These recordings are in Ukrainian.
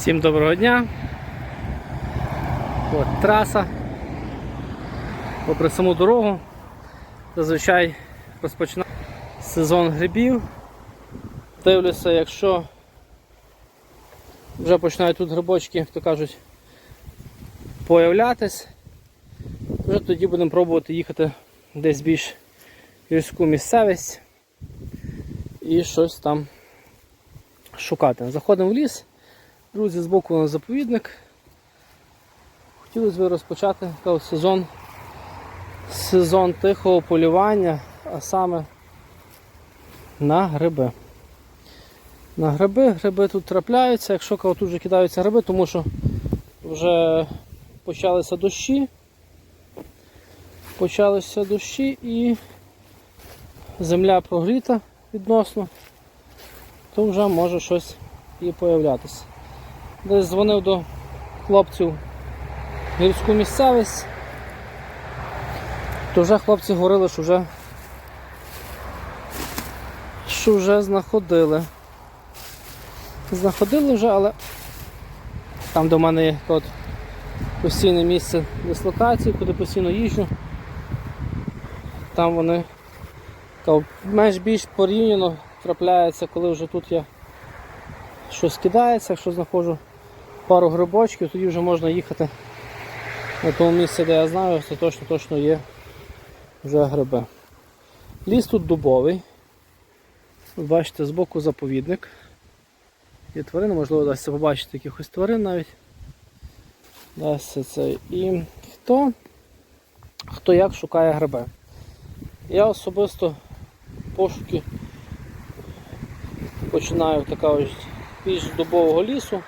Всім доброго дня. От траса. Попри саму дорогу. Зазвичай розпочинаю сезон грибів. Дивлюся, якщо вже починають тут грибочки, як то кажуть, появлятись, вже тоді будемо пробувати їхати десь більш гірську місцевість і щось там шукати. Заходимо в ліс. Друзі, збоку у нас заповідник. Хотілося б розпочати сезон, сезон тихого полювання, а саме на гриби. На гриби, гриби тут трапляються, якщо кого тут вже кидаються гриби, тому що вже почалися дощі. Почалися дощі і земля прогріта відносно, то вже може щось і появлятися. Десь дзвонив до хлопців гірську місцевість, то вже хлопці говорили, що вже що вже знаходили. Знаходили вже, але там до мене є от постійне місце дислокації, куди постійно їжджу. Там вони менш більш порівняно трапляється, коли вже тут я щось кидається, якщо знаходжу пару грибочків, тоді вже можна їхати на тому місці, де я знаю, це точно точно є вже гриби. Ліс тут дубовий. Ви бачите, збоку заповідник. Є тварини, можливо, дасться побачити якихось тварин навіть. Дасться це. І хто, хто як шукає гриби. Я особисто пошуки починаю такого більш дубового лісу,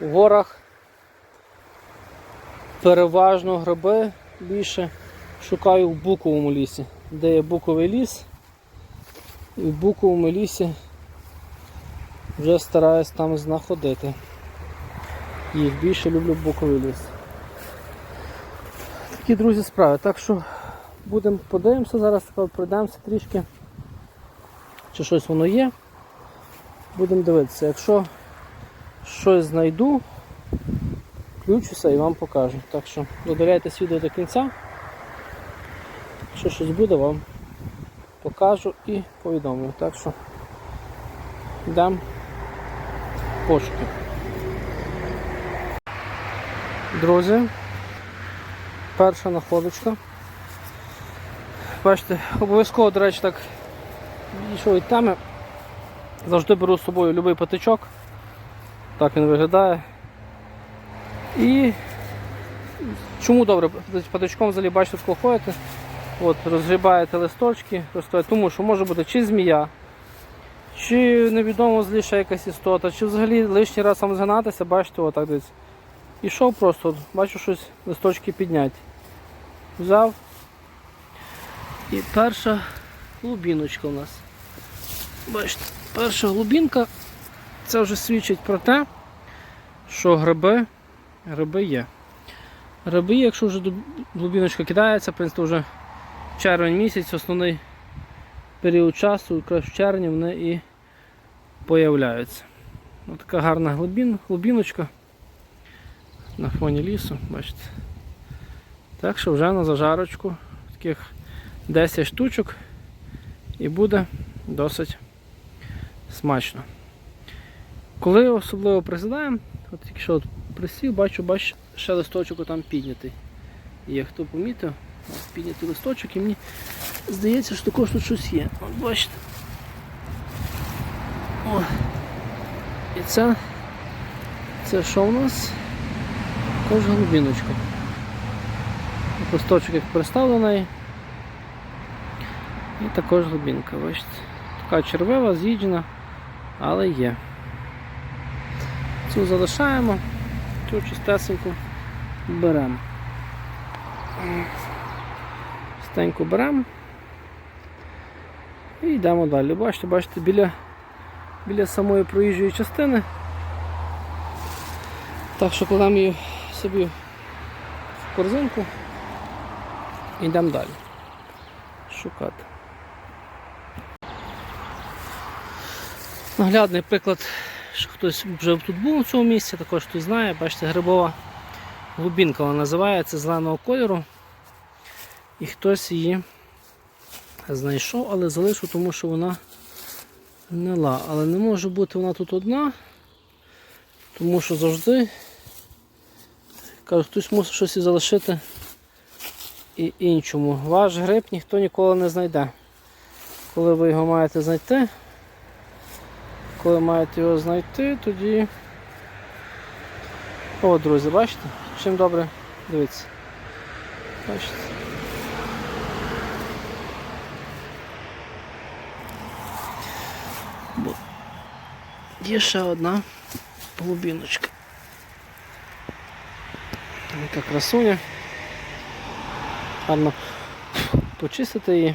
в горах. Переважно гриби більше шукаю в буковому лісі, де є буковий ліс. І в буковому лісі вже стараюсь там знаходити. Їх більше люблю буковий ліс. Такі друзі справи. Так що будемо подивимося зараз, пройдемося трішки, чи щось воно є. Будемо дивитися. Якщо щось знайду, включуся і вам покажу. Так що додивляйтесь відео до кінця. Якщо щось буде, вам покажу і повідомлю. Так що йдемо пошуки. Друзі, перша находочка. Бачите, обов'язково, до речі, так від теми. Завжди беру з собою будь-який патичок. Так він виглядає. І чому добре патичком взагалі бачите, тако ходите, от, розгрібаєте листочки, розставляєте, тому що може бути чи змія, чи невідомо зліша якась істота, чи взагалі лишній раз сам згинатися, бачите, отак десь. Ішов просто, бачу щось, листочки підняті. Взяв. І перша глубіночка у нас. Бачите, перша глубінка це вже свідчить про те, що гриби, гриби є. Гриби, якщо вже глубіночка кидається, в принципі, вже червень місяць, основний період часу, якраз в червні вони і появляються. Ось така гарна глибін, глибіночка на фоні лісу, бачите. Так що вже на зажарочку таких 10 штучок і буде досить смачно. Коли особливо присідаємо, от тільки що от присів, бачу, бачу, ще листочок там піднятий. Є хто помітив, піднятий листочок і мені здається, що також тут щось є. От бачите. О. І це, це що у нас? Також голубіночка. Листочок як приставлений. І також глибінка, бачите. Така червива, з'їджена, але є. Цю залишаємо, цю чистесеньку беремо. Чистеньку беремо і йдемо далі. Бачите, бачите, біля, біля самої проїжджої частини. Так що кладемо її собі в корзинку йдемо далі. Шукати. Наглядний приклад, що хтось вже тут був у цьому місці, також хтось знає, бачите, грибова глубінка вона називається зеленого кольору. І хтось її знайшов, але залишив, тому що вона гнила. Але не може бути вона тут одна, тому що завжди кажу, хтось мусить щось і залишити і іншому. Ваш гриб ніхто ніколи не знайде. Коли ви його маєте знайти, коли маєте його знайти, тоді. О, друзі, бачите? Чим добре дивіться. Бачите? Є ще одна глубіночка. Яка красуня. Гарно почистити її.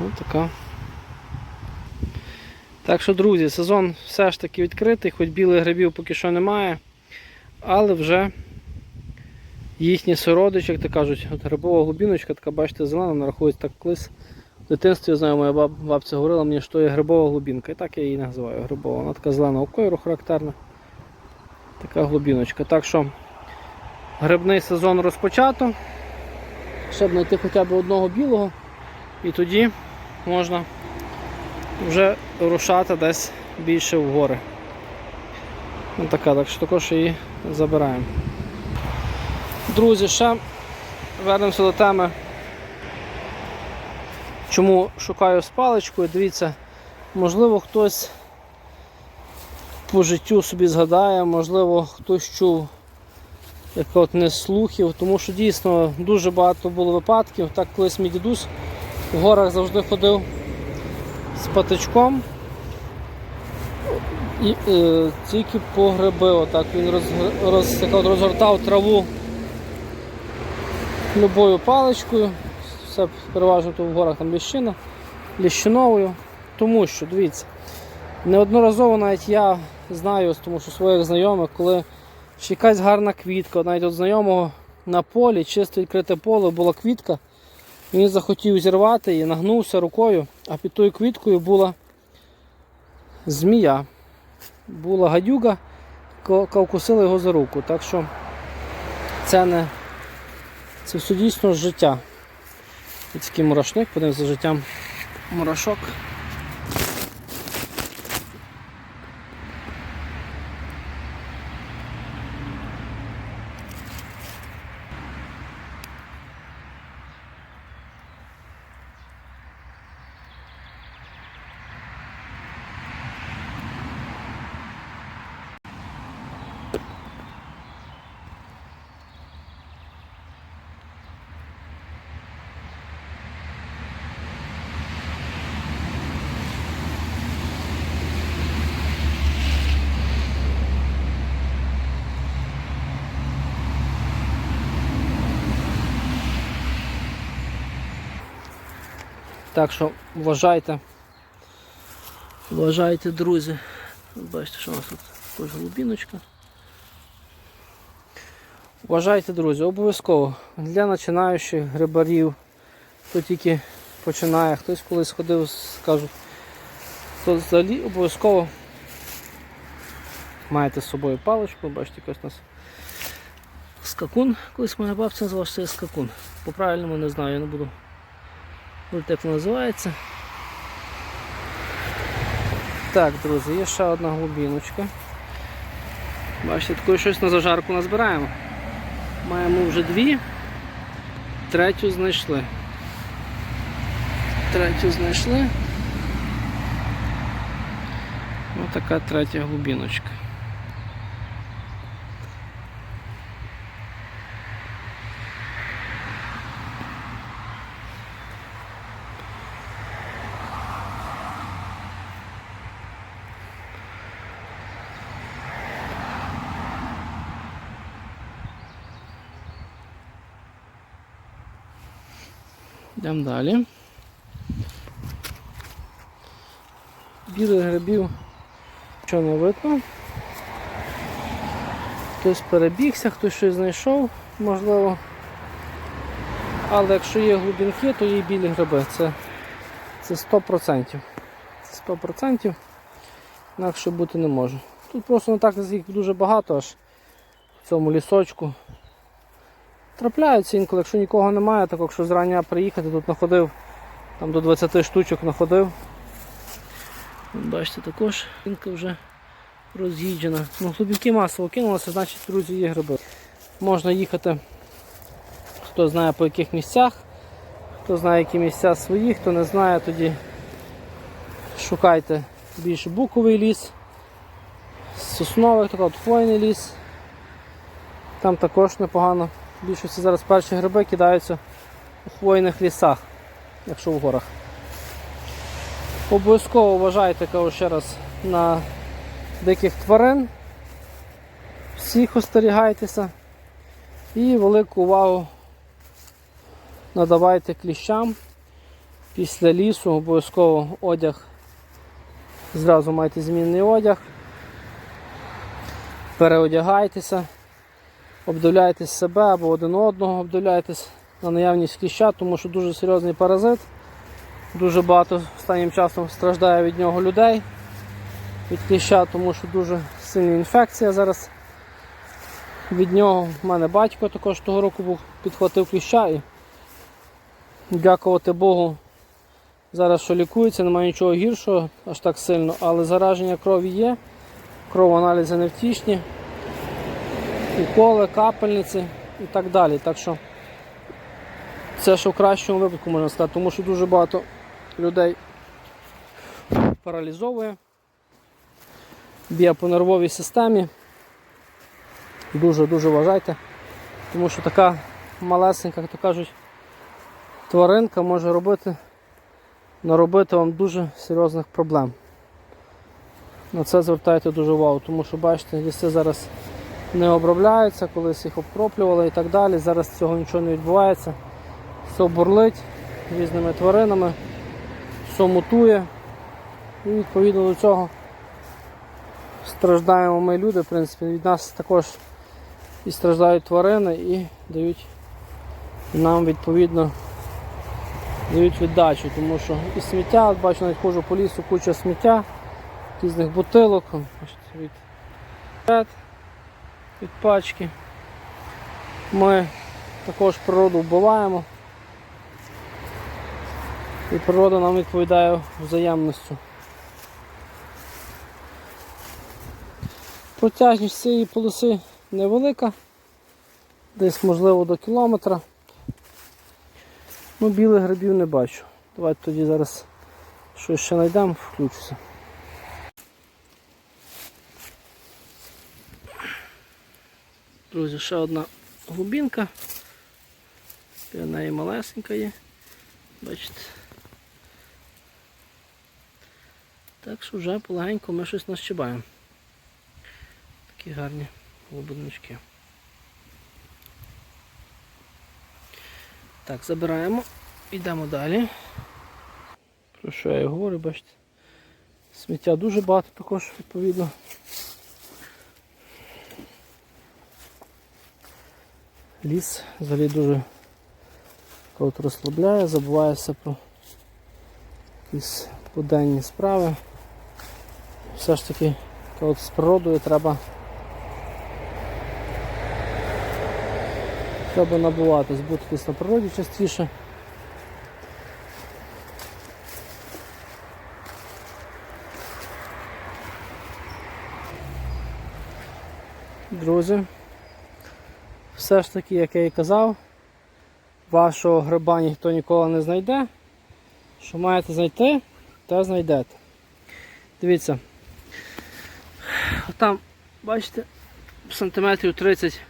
Ось така. Так що, друзі, сезон все ж таки відкритий, хоч білих грибів поки що немає, але вже їхні сородичі, як то кажуть, от грибова глубіночка, така, бачите, зелена, нарахується так колись. В дитинстві я знаю, моя баб, бабця говорила мені, що є грибова глубінка. І так я її називаю грибова. Вона така зеленого кольору характерна. Така глубіночка. Так що грибний сезон розпочато. Щоб знайти хоча б одного білого. І тоді можна вже рушати десь більше в гори. Ось така, так що також її забираємо. Друзі, ще вернемося до теми, чому шукаю з паличкою. Дивіться, можливо, хтось по життю собі згадає, можливо, хтось чув як от не слухів, тому що дійсно дуже багато було випадків. Так колись мій дідусь в горах завжди ходив з патичком і е, тільки по. Отак він роз, роз, розгортав траву любою паличкою. Все переважно тут в горах там ліщина, ліщиновою. Тому що, дивіться, неодноразово навіть я знаю, тому що своїх знайомих, коли ще якась гарна квітка, навіть от знайомого на полі, чисто відкрите поле, була квітка. Він захотів зірвати і нагнувся рукою, а під тою квіткою була змія. Була гадюга, яка вкусила його за руку. Так що це не це все дійсно життя. І такий мурашник, подивимося за життям мурашок. Так що вважайте, вважайте, друзі. Бачите, що у нас тут також голубіночка. Вважайте, друзі, обов'язково для починаючих грибарів, хто тільки починає, хтось колись ходив, скажуть, то взагалі обов'язково маєте з собою паличку, бачите, якось у нас скакун, колись моя бабця називала, що це скакун. По правильному не знаю, я не буду Ось так називається. Так, друзі, є ще одна глубіночка. Бачите, такої щось на зажарку назбираємо. Маємо вже дві, третю знайшли. Третю знайшли. Ось така третя глубіночка. Йдемо далі. Білих грибів що не видно. Хтось перебігся, хтось щось знайшов, можливо. Але якщо є глибінки, то є білі гриби. Це, це 100%. 100%. Інакше бути не може. Тут просто не так їх дуже багато аж в цьому лісочку. Трапляються інколи, якщо нікого немає, так якщо зрання приїхати, тут знаходив, там до 20 штучок знаходив. Бачите, також інка вже роз'їджена. Ну, глибінки масово кинулося, значить, друзі, є гриби. Можна їхати, хто знає по яких місцях, хто знає, які місця свої, хто не знає, тоді шукайте більше буковий ліс, сосновий, так от хвойний ліс. Там також непогано. Більшості зараз перші гриби кидаються у хвойних лісах, якщо в горах. Обов'язково вважайте, кажу ще раз, на диких тварин. Всіх остерігайтеся. І велику увагу надавайте кліщам. Після лісу обов'язково одяг. Зразу майте змінний одяг. Переодягайтеся, обдивляйтесь себе або один одного, обдивляйтесь на наявність кліща, тому що дуже серйозний паразит. Дуже багато останнім часом страждає від нього людей, від кліща, тому що дуже сильна інфекція зараз. Від нього в мене батько також того року був, підхватив кліща і дякувати Богу. Зараз що лікується, немає нічого гіршого, аж так сильно, але зараження крові є, кровоаналізи невтішні, уколи, капельниці і так далі. Так що це що в кращому випадку можна сказати, тому що дуже багато людей паралізовує, б'є по нервовій системі. Дуже-дуже вважайте, тому що така малесенька, як то кажуть, тваринка може робити, наробити вам дуже серйозних проблем. На це звертайте дуже увагу, тому що бачите, ліси зараз не обробляються, колись їх обкроплювали і так далі. Зараз цього нічого не відбувається. Все бурлить різними тваринами, все мутує. І відповідно до цього страждаємо ми люди, в принципі, від нас також і страждають тварини і дають нам відповідно дають віддачу, тому що і сміття, от бачу, навіть ходжу по лісу, куча сміття, різних бутилок, від, від пачки. Ми також природу вбиваємо. І природа нам відповідає взаємністю. Протяжність цієї полоси невелика, десь можливо до кілометра. Ну, білих грибів не бачу. Давайте тоді зараз щось ще знайдемо, включуся. Друзі, ще одна глубинка. Біля неї малесенька є. Бачите. Так що вже полегенько ми щось нащибаємо. Такі гарні глибиночки. Так, забираємо, йдемо далі. Про що я говорю, бачите? Сміття дуже багато також, відповідно. Ліс взагалі дуже от розслабляє, забувається про якісь буденні справи. Все ж таки от з природою треба треба набуватись, бути десь на природі частіше. Друзі, все ж таки, як я і казав, вашого гриба ніхто ніколи не знайде. Що маєте знайти, те знайдете. Дивіться, там, бачите, сантиметрів 30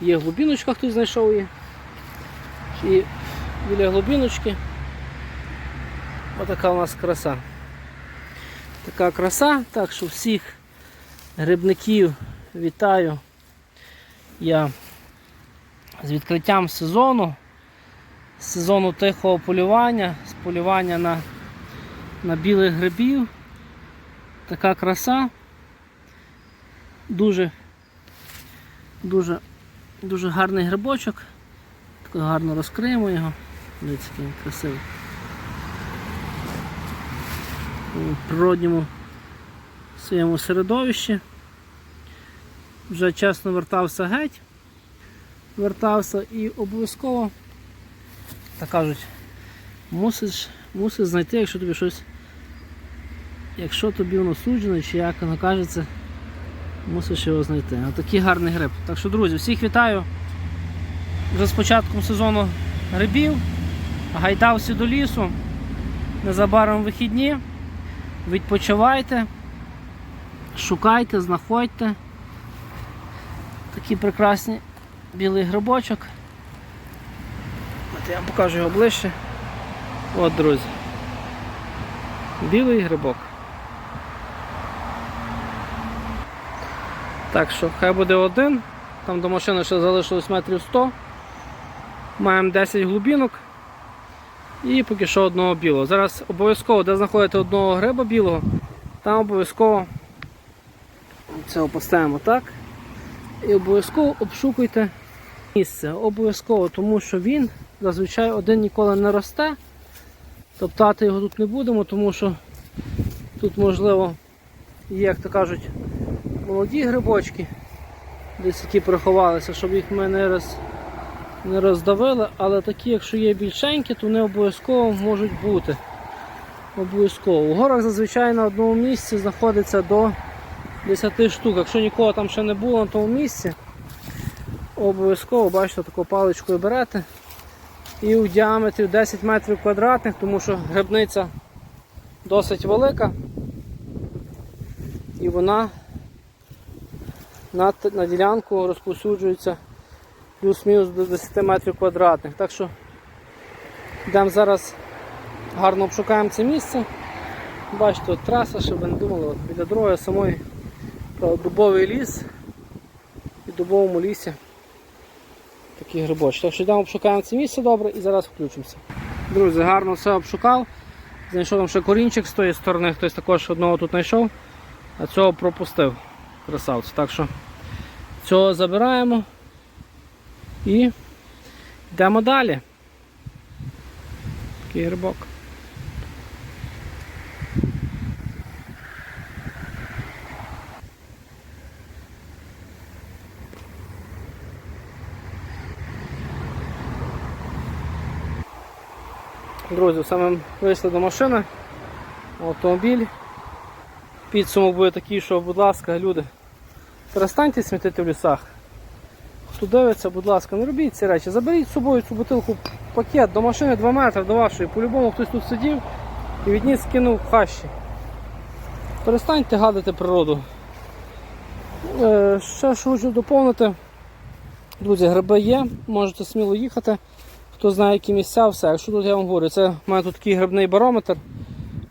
є глибіночка, хтось знайшов її. І біля глибіночки отака у нас краса. Така краса, так що всіх грибників вітаю я з відкриттям сезону, з сезону тихого полювання, з полювання на, на білих грибів. Така краса. Дуже, дуже Дуже гарний грибочок. Так гарно розкриємо його. Дивіться, який він красивий. такому природньому своєму середовищі. Вже чесно вертався геть, вертався і обов'язково, так кажуть, мусиш, мусиш знайти, якщо тобі щось, якщо тобі воно суджено, чи як воно кажеться, мусиш його знайти. Отакий гарний гриб. Так що, друзі, всіх вітаю вже з початком сезону грибів. Гайдався до лісу. Незабаром вихідні. Відпочивайте, шукайте, знаходьте. Такий прекрасний білий грибочок. От я вам покажу його ближче. От, друзі. Білий грибок. Так що, хай буде один. Там до машини ще залишилось метрів 100. Маємо 10 глубінок. І поки що одного білого. Зараз обов'язково, де знаходите одного гриба білого, там обов'язково це поставимо так. І обов'язково обшукуйте місце. Обов'язково, тому що він зазвичай один ніколи не росте. Топтати його тут не будемо, тому що тут можливо є, як то кажуть, молоді грибочки, десь які приховалися, щоб їх ми не роз не роздавили, але такі, якщо є більшенькі, то вони обов'язково можуть бути. Обов'язково. У горах зазвичай на одному місці знаходиться до 10 штук. Якщо нікого там ще не було на тому місці, обов'язково, бачите, таку паличкою берете. І у діаметрі 10 метрів квадратних, тому що грибниця досить велика. І вона на, на ділянку розповсюджується плюс-мінус до 10 метрів квадратних. Так що йдемо зараз гарно обшукаємо це місце. Бачите, от траса, щоб ви не думали, от біля дороги самої дубовий ліс і в дубовому лісі такі грибочки. Так що йдемо обшукаємо це місце добре і зараз включимося. Друзі, гарно все обшукав. Знайшов там ще корінчик з тої сторони, хтось також одного тут знайшов, а цього пропустив. Красавці. Так що цього забираємо. І йдемо далі. Такий грибок. Друзі, саме вийшли до машини, автомобіль. Підсумок буде такий, що, будь ласка, люди, перестаньте смітити в лісах. Хто дивиться, будь ласка, не робіть ці речі. Заберіть з собою цю бутилку пакет до машини 2 метри до вашої. По-любому хтось тут сидів і відніс скинув в хащі. Перестаньте гадити природу. Е, ще хочу доповнити. Друзі, гриби є, можете сміло їхати. Хто знає, які місця, все. Якщо тут я вам говорю, це в мене тут такий грибний барометр.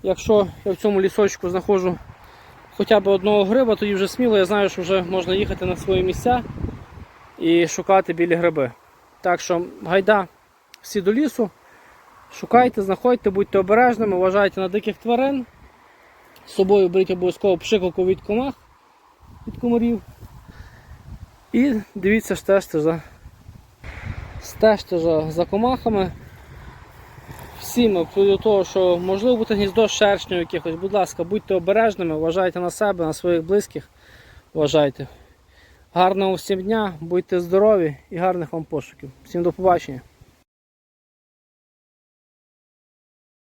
Якщо я в цьому лісочку знаходжу хоча б одного гриба, тоді вже сміло я знаю, що вже можна їхати на свої місця і шукати білі гриби. Так що гайда всі до лісу, шукайте, знаходьте, будьте обережними, вважайте на диких тварин. З собою беріть обов'язково пшикалку від комах, від комарів. І дивіться, стежте за, стежте за, комахами. Всім до того, що можливо бути гніздо шершню якихось, будь ласка, будьте обережними, вважайте на себе, на своїх близьких. Вважайте. Гарного всім дня, будьте здорові і гарних вам пошуків. Всім до побачення.